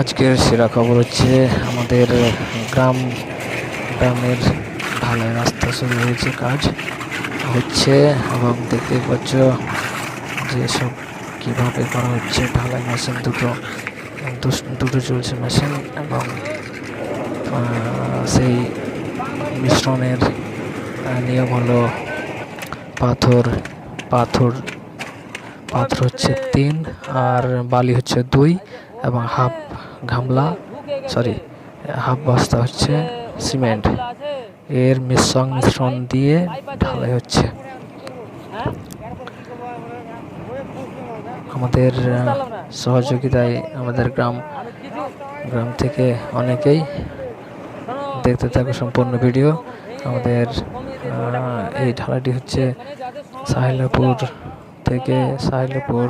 আজকের সেরা খবর হচ্ছে আমাদের গ্রাম, গ্রামের ঢালাই রাস্তা শুরু হয়েছে কাজ। হচ্ছে এবং দেখতে পাচ্ছ যে সব কীভাবে করা হচ্ছে, ঢালাই মেশিন দুটো দুটো চলছে মেশিন এবং সেই মিশ্রণের নিয়ম হলো পাথর পাথর পাথর হচ্ছে তিন আর বালি হচ্ছে দুই এবং হাফ গামলা সরি হাফ বস্তা হচ্ছে সিমেন্ট। এর মিশ্রণ মিশ্রণ দিয়ে ঢালাই হচ্ছে। আমাদের সহযোগিতায় আমাদের গ্রাম গ্রাম থেকে অনেকেই দেখতে থাকো সম্পূর্ণ ভিডিও। আমাদের এই ঢালাইটি হচ্ছে সাহিলাপুর থেকে সাহিলাপুর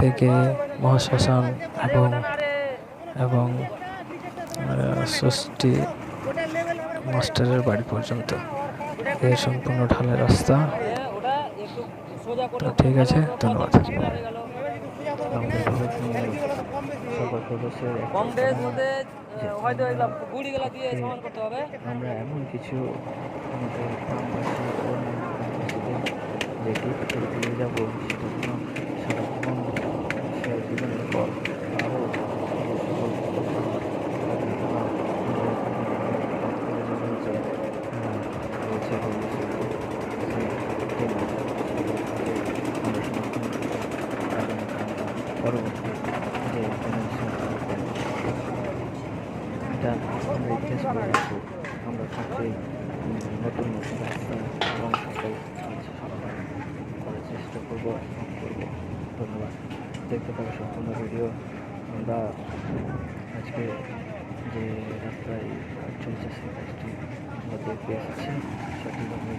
থেকে মহাশ্মশান এবং এবং ষষ্ঠী মাস্টারের বাড়ি পর্যন্ত। এই সম্পূর্ণ ঢালাই রাস্তা। তো ঠিক আছে, ধন্যবাদ। আমাদের ভারতীয় সকল সদস্যের একটা পরবর্তী যে এটা আমরা ইতিহাস করে আমরা থাকতেই উম, নতুন নতুন রাস্তা এবং সকল করার চেষ্টা করব করব। ধন্যবাদ। দেখতে পাবো সম্পূর্ণ ভিডিও। আমরা আজকে যে রাস্তায় চলছে সেই কাজটি আমরা দেখতে এসেছি। সঠিকভাবে